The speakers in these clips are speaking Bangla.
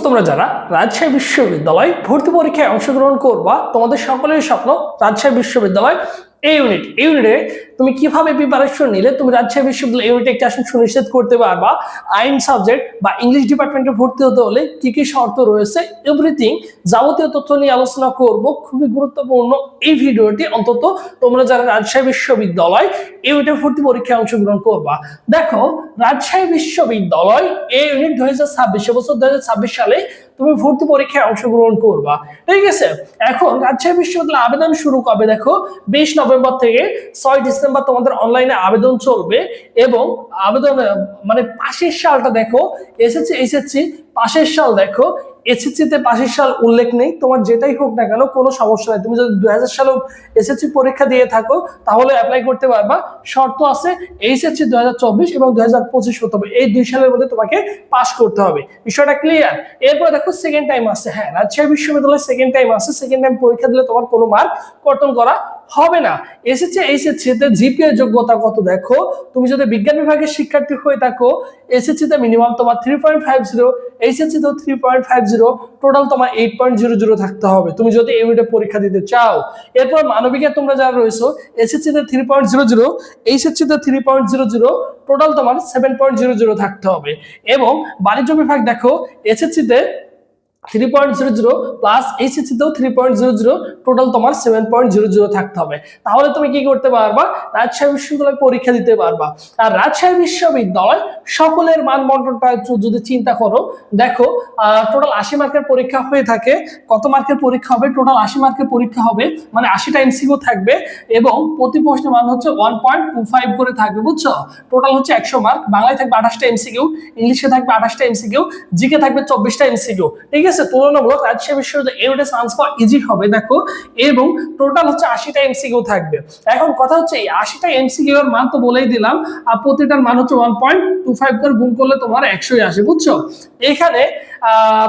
তোমরা যারা রাজশাহী বিশ্ববিদ্যালয় ভর্তি পরীক্ষায় অংশগ্রহণ করবা তোমাদের সকলের স্বপ্ন রাজশাহী বিশ্ববিদ্যালয় এই ইউনিট ইউনিটে তুমি কীভাবে প্রিপারেশন নিলে তুমি রাজশাহী বিশ্ববিদ্যালয় ইউনিটে একটা আসন সুনিশ্চিত করতে পারবা? আইন সাবজেক্ট বা ইংলিশ ডিপার্টমেন্টে ভর্তি হতে হলে কি কি শর্ত রয়েছে? এভরিথিং যাবতীয় তথ্য নিয়ে আলোচনা করব। খুবই গুরুত্বপূর্ণ এই ভিডিওটি অন্তত তোমরা যারা রাজশাহী বিশ্ববিদ্যালয় ইউনিটে ভর্তি পরীক্ষায় অংশগ্রহণ করবা। দেখো, রাজশাহী বিশ্ববিদ্যালয় এই ইউনিট দুই হাজার ছাব্বিশ বছর দুই হাজার ছাব্বিশ সালে তুমি ভর্তি পরীক্ষায় অংশগ্রহণ করবা। ঠিক আছে? এখন রাজশাহী বিশ্ববিদ্যালয় আবেদন শুরু কবে? দেখো, বিশ থেকে ছয় ডিসেম্বর তোমাদের অনলাইনে আবেদন চলবে এবং আবেদন মানে পাশের সালটা দেখো এসএসসি এসএসসি পাশের সাল দেখো এসএসসি তে পাশের সাল উল্লেখ নেই, তোমার যেটাই হোক না কেন, কোনো সমস্যা নেই। তুমি যদি দুই হাজার সালে এসএসসি পরীক্ষা দিয়ে থাকো, তাহলে অ্যাপ্লাই করতে পারবা। শর্ত আছে এইচএসসি দুই হাজার চব্বিশ এবং দু হাজার পঁচিশ হতে হবে। এই দুই সালের মধ্যে তোমাকে পাশ করতে হবে। বিষয়টা ক্লিয়ার এরপর দেখো সেকেন্ড টাইম আছে। হ্যাঁ রাজশাহী বিশ্ববিদ্যালয়ে সেকেন্ড টাইম আছে। সেকেন্ড টাইম পরীক্ষা দিলে তোমার কোনো মার্ক কর্তন করা হবে না। এসএসসি এসেছে তে জিপিএ যোগ্যতা কত? দেখো, তুমি যদি বিজ্ঞান বিভাগের শিক্ষার্থী হয়ে থাকো এসএসসি তে মিনিমাম তোমার three point five zero HSC তো three point five zero total তোমার এইট পয়েন্ট জিরো জিরো থাকতে হবে। তুমি যদি ইউনিটে পরীক্ষা দিতে চাও, এরপর মানবিকে তোমরা যারা রয়েছো এসএসসি তে three point zero zero HSC তে three point zero zero total তোমার সেভেন পয়েন্ট জিরো জিরো থাকতে হবে। এবং বাণিজ্য বিভাগ দেখো এসএসসি তে three point zero zero plus HSC তেও three point zero zero total তোমার সেভেন পয়েন্ট জিরো জিরো থাকতে হবে। তাহলে তুমি কি করতে পারবা? রাজশাহী বিশ্ববিদ্যালয়ে পরীক্ষা দিতে পারবা। আর রাজশাহী বিশ্ববিদ্যালয় সকলের মানবন্টনটা যদি চিন্তা করো, দেখো টোটাল আশি মার্কের পরীক্ষা হয়ে থাকে। কত মার্কের পরীক্ষা হবে? টোটাল আশি মার্কের পরীক্ষা হবে। মানে আশিটা এমসিকিউ থাকবে এবং প্রতি প্রশ্নের মান হচ্ছে ওয়ান পয়েন্ট টু ফাইভ করে থাকবে, বুঝছ? টোটাল হচ্ছে একশো মার্ক। বাংলায় থাকবে আঠাশটা এমসিকিউ ইংলিশে থাকবে আঠাশটা এমসিকিউ জিকে থাকবে চব্বিশটা এমসিকিউ ঠিক আছে? তুলনামূলক রাজশাহী বিশ্ববিদ্যালয় এউটে চান্স ইজি হবে, দেখো। এবং টোটাল হচ্ছে আশিটা এমসিকিউ থাকবে। এখন কথা হচ্ছে, এই আশিটা এমসিকিউ এর মান তো বলেই দিলাম, আর প্রতিটার মান হচ্ছে ওয়ান পয়েন্ট টু ফাইভ করে গুণ করলে তোমার একশোই আসে, বুঝছ? এখানে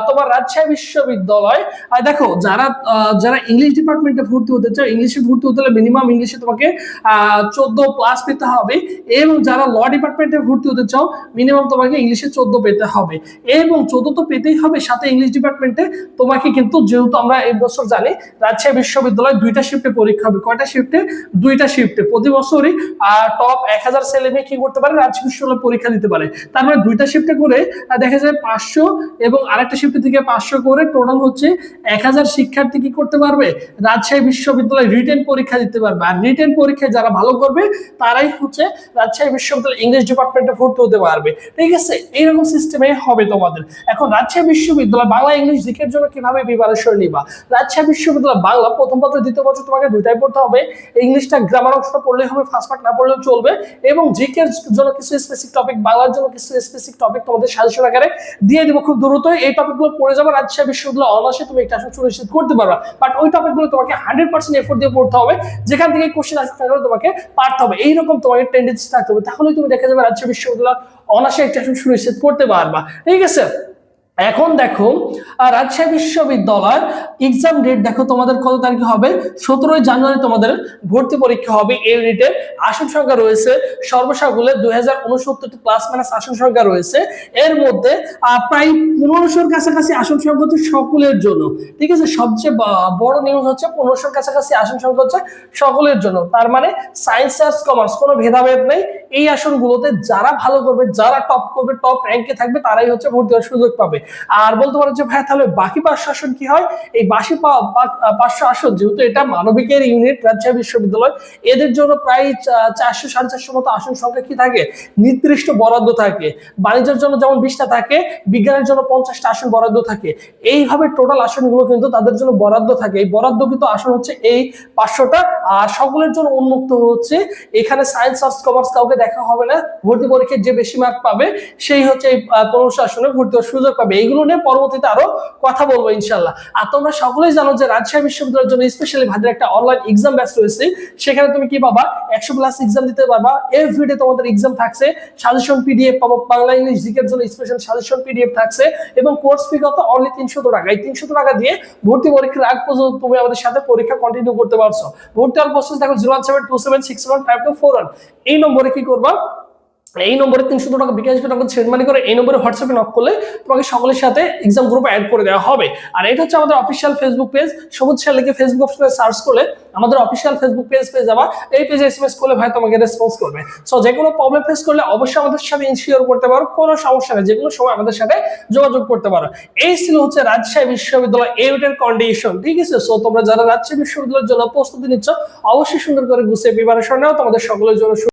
তোমার রাজশাহী বিশ্ববিদ্যালয় দেখো, যারা যারা ইংলিশ ডিপার্টমেন্টে ভর্তি হতে চাও ইংলিশে ভর্তি হতে হলে মিনিমাম ইংলিশে তোমাকে চোদ্দ প্লাস পেতে হবে, এবং যারা ল ডিপার্টমেন্টে ভর্তি হতে চাও মিনিমাম তোমাকে ইংলিশে চোদ্দ পেতে হবে, এবং চোদ্দ তো পেতেই হবে, সাথে ইংলিশ ডিপার্টমেন্টে তোমাকে কিন্তু যেহেতু আমরা এই বছর জানি, রাজশাহী বিশ্ববিদ্যালয় দুইটা শিফটে পরীক্ষা হবে। কয়টা শিফটে দুইটা শিফটে প্রতি বছরই টপ এক হাজার ছেলে মেয়ে কি করতে পারে? রাজশাহী বিশ্ববিদ্যালয় পরীক্ষা দিতে পারে। তার মানে দুইটা শিফটে করে দেখা যায় পাঁচশো এবং আরেকটা শিফটে থেকে পাঁচশো করে টোটাল হচ্ছে এক হাজার শিক্ষার্থী কি করতে পারবে? রাজশাহী বিশ্ববিদ্যালয় রিটেন পরীক্ষা দিতে পারবে। আর রিটেন পরীক্ষায় যারা ভালো করবে, তারাই হচ্ছে রাজশাহী বিশ্ববিদ্যালয় ইংলিশ ডিপার্টমেন্টে ভর্তি হতে পারবে। ঠিক আছে? এইরকম সিস্টেমে হবে তোমাদের। এখন রাজশাহী বিশ্ববিদ্যালয় বাংলা ইংলিশ দিকের জন্য কীভাবে প্রিপারেশন নিবা? রাজশাহী বিশ্ববিদ্যালয় বাংলা প্রথম পত্র, দ্বিতীয় পত্র তোমাকে দুইটাই পড়তে হবে। ইংলিশটা গ্রামার অংশটা পড়লেই হবে ফার্স্ট পার্ট না পড়লেও চলবে। এবং জিকের জন্য কিছু স্পেসিফিক টপিক বাংলার জন্য কিছু স্পেসিফিক টপিক তোমাদের সাজেশন আকারে দিয়ে দিব খুব দ্রুত। এই টপিকগুলো পড়ে যাবে, রাজশাহী বিশ্ববিদ্যালয় অনার্সে তুমি একটা আসন সুনিশ্চিত করতে পারবা। বাট ওই টপিকগুলো তোমাকে হান্ড্রেড পার্সেন্ট এফোর্ট দিয়ে পড়তে হবে। যেখান থেকে কোশ্চেন আসবে তোমাকে পারতে হবে। এইরকম তোমাকে টেন্ডেন্সি থাকতে হবে। তাহলে তুমি দেখা যাবে রাজশাহী বিশ্ববিদ্যালয় অনার্সে একটা আসন সুনিশ্চিত করতে পারবা। ঠিক আছে? এখন দেখো রাজশাহী বিশ্ববিদ্যালয় এক্সাম ডেট দেখো তোমাদের কত তারিখে হবে? সতেরোই জানুয়ারি তোমাদের ভর্তি পরীক্ষা হবে, এই ইউনিটের আসন সংখ্যা রয়েছে সর্বসাকুলে দুই প্লাস মাইনাস আসন সংখ্যা রয়েছে। এর মধ্যে প্রায় পনেরোশোর কাছাকাছি আসন সংখ্যা হচ্ছে সকলের জন্য। ঠিক আছে? সবচেয়ে বড় নিউজ হচ্ছে পনেরোশোর কাছাকাছি আসন সংখ্যা হচ্ছে সকলের জন্য। তার মানে সায়েন্স আর্টস কমার্স কোনো ভেদাভেদ নেই। এই আসনগুলোতে যারা ভালো করবে, যারা টপ করবে টপ র্যাঙ্কে থাকবে, তারাই হচ্ছে ভর্তি হওয়ার সুযোগ পাবে। আর বলতে পারো যে ভাই তাহলে বাকি পাঁচশো আসন কি হয়? এই পা- পাঁচশো আসন যেহেতু এটা মানবিকের ইউনিট রাজশাহী বিশ্ববিদ্যালয়, এদের জন্য প্রায় চারশো, সাড়ে চারশো মতো আসন সংখ্যা কি থাকে? নির্দিষ্ট বরাদ্দ থাকে। বাণিজ্যের জন্য যেমন বিশটা থাকে, বিজ্ঞানের জন্য পঞ্চাশটা আসন বরাদ্দ থাকে। এইভাবে টোটাল আসনগুলো কিন্তু তাদের জন্য বরাদ্দ থাকে। এই বরাদ্দ কিন্তু আসন হচ্ছে এই পাঁচশোটা। আর সকলের জন্য উন্মুক্ত হচ্ছে, এখানে সায়েন্স আর্টস কমার্স কাউকে দেখা হবে না। ভর্তি পরীক্ষায় যে বেশি মার্ক পাবে, সেই হচ্ছে এই পনেরোশো আসনে ভর্তি হওয়ার সুযোগ পাবে। এইগুলো নিয়ে পরবর্তীতে আরও কথা বলব ইনশাল্লাহ আর তোমরা সকলেই জানো যে রাজশাহী বিশ্ববিদ্যালয়ের জন্য স্পেশালি ভাদের একটা অনলাইন এক্সাম ব্যাচ রয়েছে। সেখানে তুমি কি পাবা? একশো প্লাস এক্সাম দিতে পারবা। এভরিডে তোমাদের এক্সাম থাকছে। সাজেশন পিডিএফ পাবো। বাংলা, ইংলিশ জিকের জন্য স্পেশাল সাজেশন পিডিএফ থাকছে। এবং কোর্স ফি কত? অনলি তিনশো টাকা। এই তিনশো টাকা দিয়ে ভর্তি পরীক্ষার আগ পর্যন্ত তুমি আমাদের সাথে পরীক্ষা কন্টিনিউ করতে পারছ। ভর্তি হওয়ার প্রসেস দেখো zero one seven two seven six one five two four one এই নম্বরে কি করবা? এই নম্বরে তিনশো টাকা বিকাশ টাকা সেন্ড মানি করে এই নম্বরে হোয়াটসঅ্যাপে নক করলে তোমাকে সকলের সাথে এক্সাম গ্রুপে অ্যাড করে দেওয়া হবে। আর এটা হচ্ছে আমাদের অফিসিয়াল ফেসবুক পেজ সবুজ লিখে ফেসবুক অপশনে সার্চ করলে আমাদের অফিসিয়াল ফেসবুক পেজ পেয়ে যাবা। এই পেজে এসএমএস করলে ভাই তোমাকে রেসপন্স করবে। সো যে কোনো প্রবলেম ফেস করলে অবশ্যই আমাদের সাথে ইনশিওর করতে পারো। কোনো সমস্যা নেই যে কোনো সময় আমাদের সাথে যোগাযোগ করতে পারো। এই ছিল হচ্ছে রাজশাহী বিশ্ববিদ্যালয় এইটের কন্ডিশন ঠিক আছে? সো তোমরা যারা রাজশাহী বিশ্ববিদ্যালয়ের জন্য প্রস্তুতি নিচ্ছ, অবশ্যই সুন্দর করে গুছিয়ে প্রিপারেশন নাও। তোমাদের সকলের জন্য